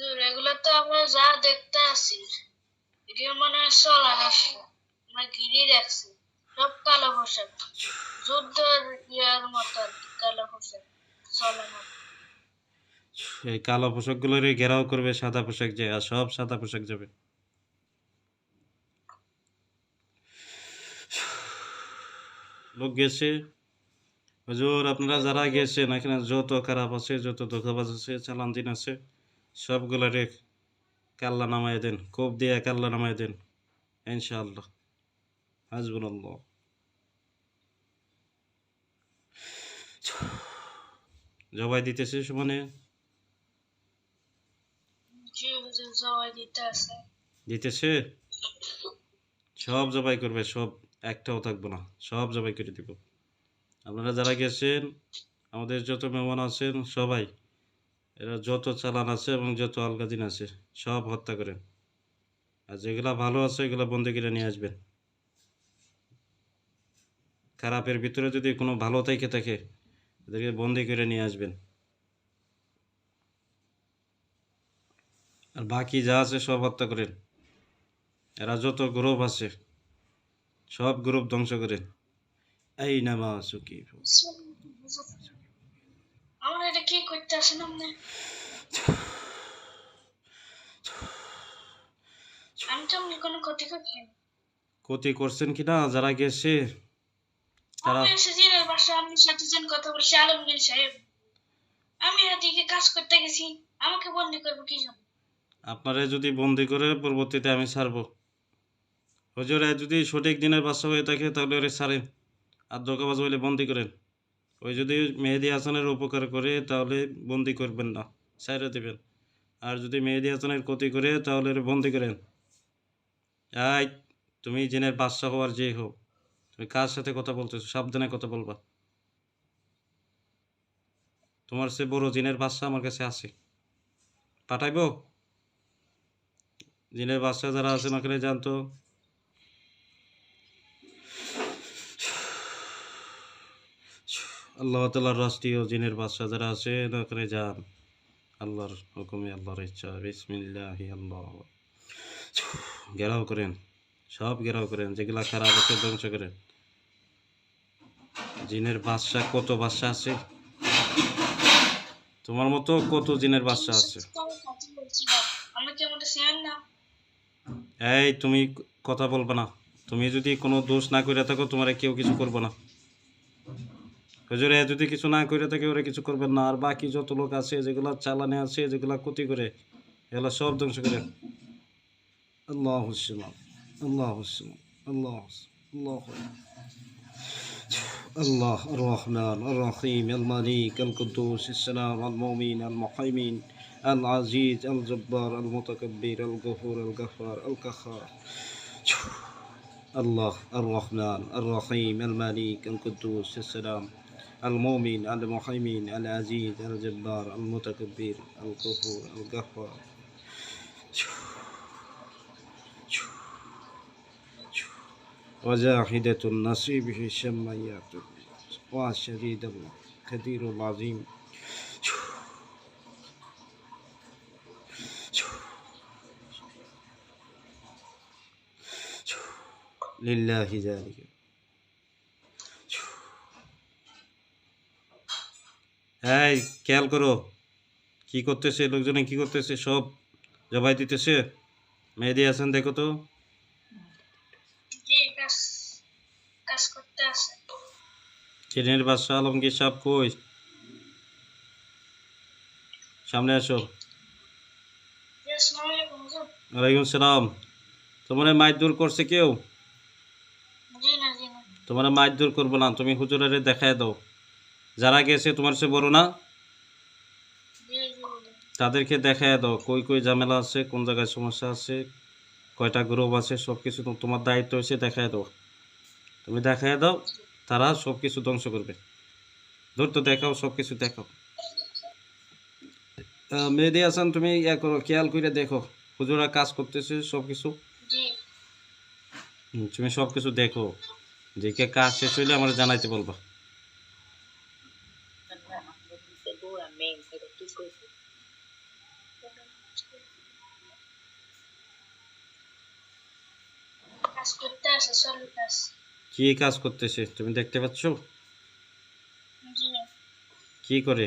এগুলো তো আমরা যা দেখতে আসি। এটা মনে হয় আসে আমরা সব কালো পোশাক। যুদ্ধের ইয়ার মতো কালো পোশাক এই কালো ঘেরাও করবে, সাদা পোশাক যে, আর সব সাদা পোশাক যাবে। লোক গেছে। হুজুর, আপনারা যারা গেছেন, এখানে যত খারাপ আছে, যত ধোকাবাজ আছে, চালান দিন আছে। সবগুলোরে কাল্লা নামায় দেন কোপ দিয়ে কাল্লা নামায় দেন ইনশাআল্লাহ। হাজবুল্লাহ জবাই দিতেছে আছে। দিতেছে? সব জবাই করবে সব একটাও থাকব না সব জবাই করে দিব। আপনারা যারা গেছেন আমাদের যত মেহমান আছেন সবাই এরা যত চালান আছে এবং যত আলগাদিন আছে, সব হত্যা করেন আর যেগুলা ভালো আছে, এগুলো বন্দি করে নিয়ে আসবেন খারাপের ভিতরে যদি কোনো ভালো থেকে থাকে, এদেরকে বন্দি করে নিয়ে আসবেন। আর বাকি যা আছে, সব হত্যা করেন। এরা যত গ্রুপ আছে, সব গ্রুপ ধ্বংস করেন এই নামা সুকি আমরা এটা কি করতে আসেন আপনি আমি তো আপনি কোনো ক্ষতি করছি। ক্ষতি করছেন কিনা যারা গেছে তারা আমি বাসা আপনি সাথে যেন কথা বলছি আলমগীর সাহেব। আমি এদিকে কাজ করতে গেছি আমাকে বন্দি করব কি জন্য? আপনারা যদি বন্দি করে পরবর্তীতে আমি ছাড়বো। হজরে যদি সঠিক দিনের বাচ্চা হয়ে থাকে তাহলে ওরে ছাড়েন। আর দোকাবাজ হইলে বন্দি করেন। ওই যদি মেহেদি হাসানের উপকার করে, তাহলে বন্দি করবেন না, ছাইরে দেবেন। আর যদি মেহেদি হাসানের ক্ষতি করে, তাহলে বন্দি করেন। এই, তুমি জিনের বাদশা হওয়ার যেই হোক, তুমি কার সাথে কথা বলতেছো? সাবধানে কথা বলবা। তোমার সে বড় জিনের বাদশা আমার কাছে আছে। পাঠাইবো? জিনের বাচ্চা যারা আছেন ওখানে জানতো। আল্লাহ তালার রাষ্ট্রীয় জিনের বাচ্চা যারা আছেন ওখানে যান। আল্লাহর হুকুমে আল্লাহর ইচ্ছা। বিসমিল্লাহ আল্লাহ। ঘেরাও করেন। সব ঘেরাও করেন। যেগুলা খারাপ আছে, ধ্বংস করেন। জিনের বাচ্চা কত বাচ্চা আছে? তোমার মতো কত জিনের বাচ্চা আছে? এই, তুমি কথা বলবে না। তুমি যদি কোনো দোষ না করে থাকো, তোমার কেউ কিছু করবে না। হুজুরে যদি কিছু না করে থাকে ওরা কিছু করবেন না আর বাকি যত লোক আছে যেগুলো চালানে আছে যেগুলো ক্ষতি করে এগুলো সব ধ্বংস করে আল্লাহ হুসিমা আল্লাহ হুসিমা আল্লাহ আল্লাহ الله الرحمن الرحيم الملك القدوس السلام المؤمن المحيمين العزيز الجبار المتكبر الغفور الغفار القهار الله الرحمن الرحيم الملك القدوس السلام المؤمن المحيمين العزيز الجبار المتكبر الغفور الغفار. وجاحدة نصيبه الشميات. وشديد الكثير العظيم. لله ذلك. এই খেয়াল করো। কি করতেছে লোকজনে কি করতেছে সব জবাই দিতেছে। মেহেদি আছেন দেখো তো। চীনের বাদশাহ আলমগীর সাহেব কই? সামনে আসো। ওয়ালাইকুম সালাম। তোমার মাইর করছে কেউ? তোমার মাইর করব না তুমি হুজুরের দেখায় দাও। যারা গেছে তোমার সে বড় না। তাদেরকে দেখায় দাও কই কই ঝামেলা আছে কোন জায়গায় সমস্যা আছে কয়টা গ্রুপ আছে সব কিছু তো- তোমার দায়িত্ব হচ্ছে দেখায় দাও। তুমি দেখায় দাও তারা সব কিছু ধ্বংস করবে। ধরতো দেখাও সব কিছু দেখাও মেহেদি হাসান তুমি ইয়া করো খেয়াল করে দেখো হুজুরা কাজ করতেছে সব কিছু তুমি সব কিছু দেখো দেখে কাজ শেষ হইলে আমার জানাইতে বলবা। কাজ কি কাজ করতেছে? তুমি দেখতে পাচ্ছ? কি করে?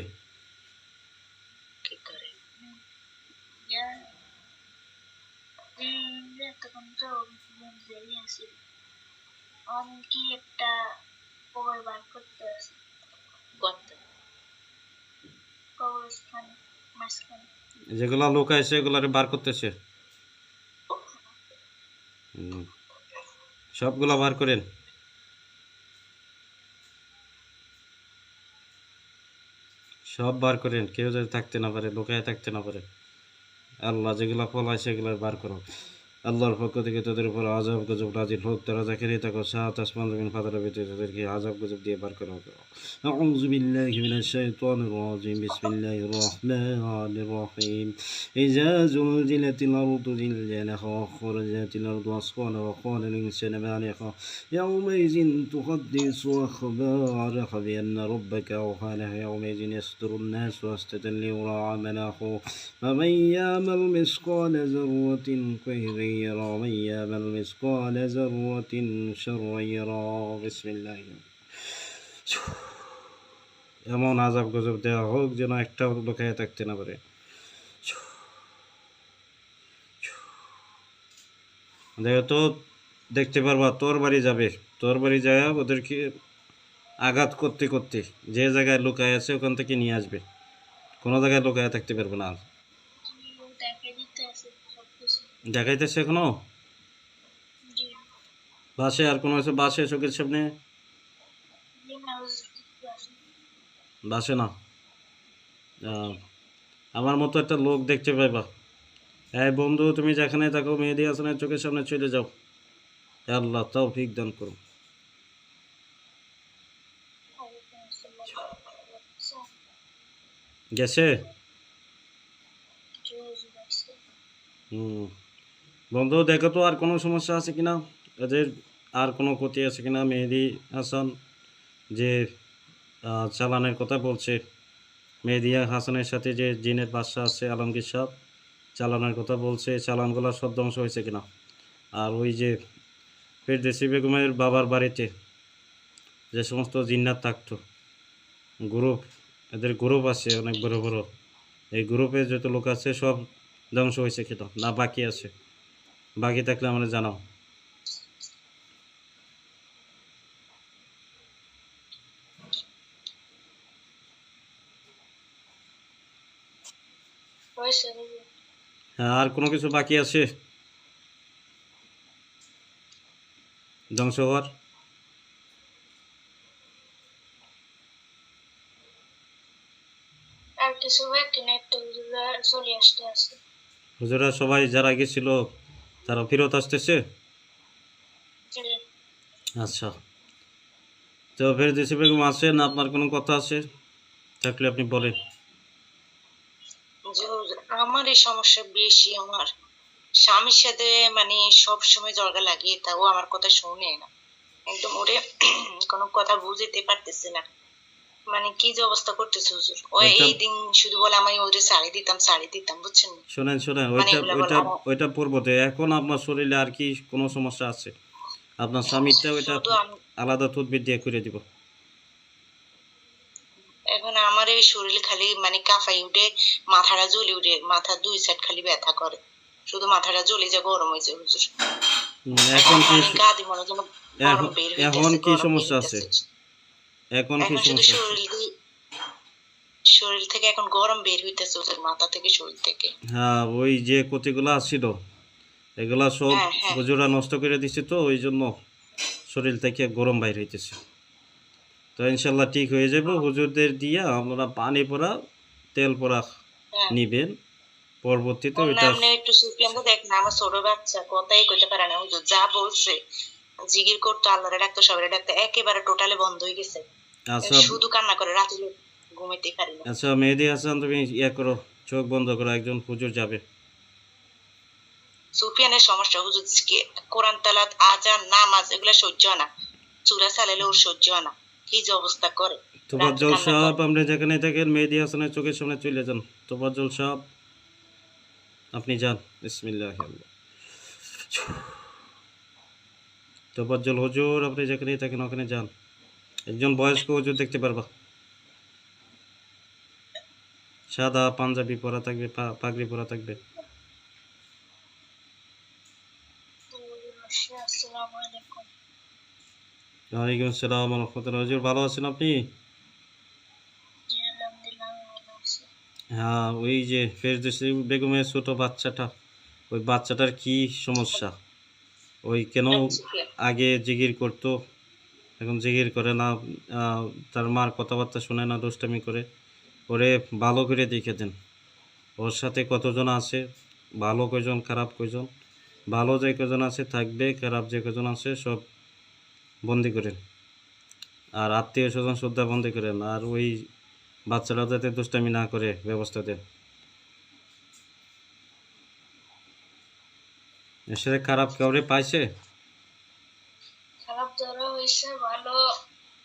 কি একটা কবর বার করতে গর্ত। কবরস্থান মাঝখানে। যেগুলা লোক আছে এগুলারে বার করতেছে? হুম। সবগুলা বার করেন। সব বার করেন, কেউ যদি থাকতে না পারে লোকায় থাকতে না পারে। আল্লাহ যেগুলা ফলায় সেগুলো বার করো আল্লাহর পক্ষ থেকে তাদের উপর আজাব গজব নাজিল হোক তারা যাকে থাকো সাত আসমান জমিন ফাতারের ভিতরে তাদেরকে আজাব গজব দিয়ে বার করো أعوذ بالله من الشيطان الرجيم بسم الله الرحمن الرحيم إذا زلزلت الأرض زلزالها وأخرجت الأرض أثقالها وقال الإنسان ما لها يومئذ تحدث أخبارها بأن ربك أوحى لها يومئذ يصدر الناس أشتاتا ليرى مناخه فمن يعمل مثقال ذرة خيرا يرى ومن يعمل مثقال ذرة شرا يرى بسم الله এমন আজাব গজব দেওয়া হোক যেন একটাও লোকায় থাকতে না পারে দেখো তো দেখতে পারবা তোর বাড়ি যাবে তোর বাড়ি যায় ওদেরকে আঘাত করতে করতে যে জায়গায় লুকায় আছে ওখান থেকে নিয়ে আসবে কোনো জায়গায় লুকায় থাকতে পারবে না দেখাইতেছে এখনও? বাসে আর কোনো আছে বাসে চোখের সামনে বাসে না। আমার মতো একটা লোক দেখতে পাইবা। হ্যাঁ বন্ধু, তুমি যেখানে থাকো, মেহেদি হাসানের চোখের সামনে চলে যাও। আল্লাহ তাও ফিক দান করো গেছে? হুম। বন্ধু, দেখো তো আর কোনো সমস্যা আছে কিনা? এদের আর কোনো ক্ষতি আছে কিনা? মেহেদি হাসান যে চালানের কথা বলছে, মেহেদি হাসানের সাথে যে জিনের বাদশা আছে আলমগীর সাহ চালানের কথা বলছে, চালানগুলো সব ধ্বংস হয়েছে কিনা? আর ওই যে ফেরদেসি বেগমের বাবার বাড়িতে যে সমস্ত জিন্নাত থাকতো, গ্রুপ, এদের গ্রুপ আছে, অনেক বড় বড়। এই গ্রুপে যত লোক আছে সব ধ্বংস হয়েছে কিনা? না বাকি আছে? বাকি থাকলে আমরা জানাও। হ্যাঁ আর কোনো কিছু বাকি আছে? ধ্বংস হওয়ার? হুজুরা সবাই যারা গেছিল তারা ফেরত আসতেছে? আচ্ছা। তো ফের দেশি বেগম আছেন? আপনার কোনো কথা আছে? থাকলে আপনি বলেন। আমার এই সমস্যা বেশি। আমার স্বামীর সাথে মানে সব সময় জর্গা লাগিয়ে তাও আমার কথা শুনে না। একদম ওরে কোনো কথা বুঝতে পারতেছে না। মানে কি যে অবস্থা করতেছে হুজুর? ও এই দিন শুধু বলে আমি ওরে শাড়ি দিতাম শাড়ি দিতাম বুঝছেন? শোনেন শোনেন মানে ওইটা ওইটা ওইটা পূর্বতে। এখন আপনার শরীরে আর কি কোনো সমস্যা আছে? আপনার স্বামীরটা ওইটা আলাদা তদবির দিয়ে করে দিব। এখন আমার এই শরীর খালি মানে কাঁপাই উঠে মাথাটা জ্বলে উঠে মাথা দুই সাইড খালি ব্যথা করে। শুধু মাথাটা জ্বলে যায় গরম হয়েছে হুজুর। এখন কি হয় এখন- কি সমস্যা আছে? এখন কি সমস্যা? শরীর থেকে এখন গরম বের হইতেছে ওদের মাথা থেকে শরীর থেকে। হ্যাঁ ওই যে ক্ষতিগুলো আসছিল এগুলা সব হ্যাঁ, হ্যাঁ। হুজুরা নষ্ট করে দিছে তো ওই জন্য শরীর থেকে গরম বাইর হইতেছে। তো ইনশাল্লাহ ঠিক হয়ে যাবে হুজুরদের দিয়া আপনারা পানি পরা তেল পরা হ্যাঁ। নিবেন। পরবর্তীতে ওইটা নিয়ে একটু সুফিয়ানকে দেখ না আমার ছোট বাচ্চা কথাই কইতে পারে না। হুজুর যা বলছে জিগির করতো আল্লাহরে ডাকতো সবাই ডাকতো একেবারে টোটালে বন্ধ হয়ে গেছে। শুধু কান্না করে রাতে ঘুমাইতে পারি না। আচ্ছা মেহেদি হাসান তুমি ইয়ে করো চোখ বন্ধ করো একজন হুজুর যাবে। সুফিয়ানের সমস্যা হুজুর কোরআন তালাত আজান নামাজ এগুলো সহ্য হয় না। চূড়া চালাইলে ওর সহ্য হয় না। কি যে অবস্থা করে। রাতে কান্না সাহেব যেখানে থাকেন মেহেদি হাসানের চোখের সামনে চলে যান। তোফাজ্জল সাহেব আপনি যান। বিসমিল্লাহ তোফাজ্জল হুজুর আপনি যেখানে থাকেন ওখানে যান। একজন বয়স্ক হুজুর দেখতে পারবা। সাদা পাঞ্জাবি পরা থাকবে পাগড়ি পরা থাকবে। ওয়ালাইকুম আসসালাম রহমতুল্লাহ। হুজুর ভালো আছেন আপনি? হ্যাঁ ওই যে ফেরদৌসি বেগমের ছোট বাচ্চাটা ওই বাচ্চাটার কি সমস্যা? ওই কেন আগে জিগির করতো? এখন জিগির করে না তার মার কথাবার্তা শুনে না দুষ্টামি করে, ওরে ভালো করে দেখে দেন। ওর সাথে কতজন আছে? ভালো কয়জন, খারাপ কয়জন? ভালো যে কজন আছে থাকবে, খারাপ যে কজন আছে সব বন্দি করেন। আর আত্মীয় স্বজন শ্রদ্ধা বন্দি করেন, আর ওই বাচ্চারা যাতে দুষ্টামি না করে, ব্যবস্থা দেন। খারাপ কাউরে পাইছে? খারাপ ধরা হয়েছে ভালো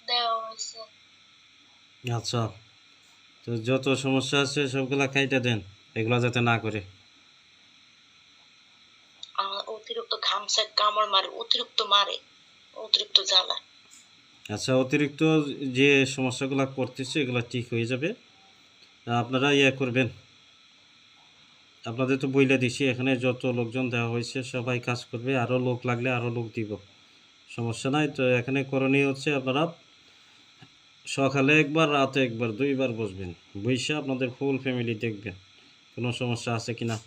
দেওয়া হয়েছে আচ্ছা। তো যত সমস্যা আছে সবগুলা খাইতে দেন এগুলা যাতে না করে। অতিরিক্ত ঘামছে কামড় মারে অতিরিক্ত মারে অতিরিক্ত জ্বালা আচ্ছা অতিরিক্ত যে সমস্যাগুলো করতেছে এগুলো ঠিক হয়ে যাবে। আপনারা ইয়ে করবেন। আপনাদের তো বইলে দিছি এখানে যত লোকজন দেওয়া হয়েছে সবাই কাজ করবে। আরও লোক লাগলে আরও লোক দিব। সমস্যা নাই তো এখানে করণীয় হচ্ছে আপনারা সকালে একবার, রাতে একবার, দুইবার বসবেন। বইসে আপনাদের ফুল ফ্যামিলি দেখবেন। কোনো সমস্যা আছে কি না?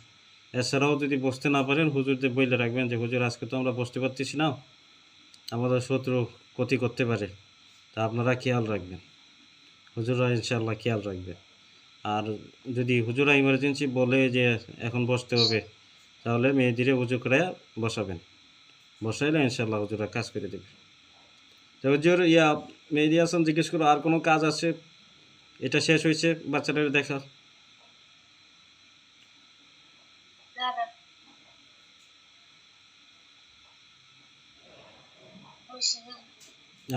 এছাড়াও যদি বসতে না পারেন, হুজুরদের বইলে রাখবেন যে, হুজুর, আজকে তো আমরা বসতে পারতেছি না। আমাদের শত্রু ক্ষতি করতে পারে। তা আপনারা খেয়াল রাখবেন। হুজুরা ইনশাল্লাহ খেয়াল রাখবে। আর যদি হুজুরা ইমার্জেন্সি বলে যে, এখন বসতে হবে, তাহলে মেয়েদিরে উজু করে বসাবেন। বসাইলে ইনশাল্লাহ হুজুরা কাজ করে দেবে। তো হুজুর ইয়া মেহেদি হাসান জিজ্ঞেস করো আর কোনো কাজ আছে? এটা শেষ হয়েছে বাচ্চাদের দেখা দাঁড়ান হয়েছে না?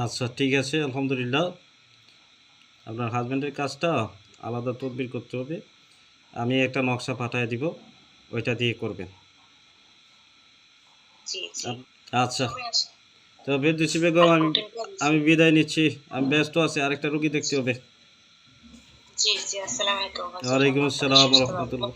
আচ্ছা ঠিক আছে আলহামদুলিল্লাহ। আপনার হাজব্যান্ডের কাজটা আলাদা তদবির করতে হবে। আমি একটা নকশা পাঠিয়ে দিব ওইটা দিয়ে করবেন। আচ্ছা। তো বেদুসি বেগম আমি আমি বিদায় নিচ্ছি। আমি ব্যস্ত আছি আরেকটা রুগী দেখতে হবে। জি জি আসসালামু আলাইকুম। ওয়ালাইকুম আসসালাম রহমতুল্লাহ।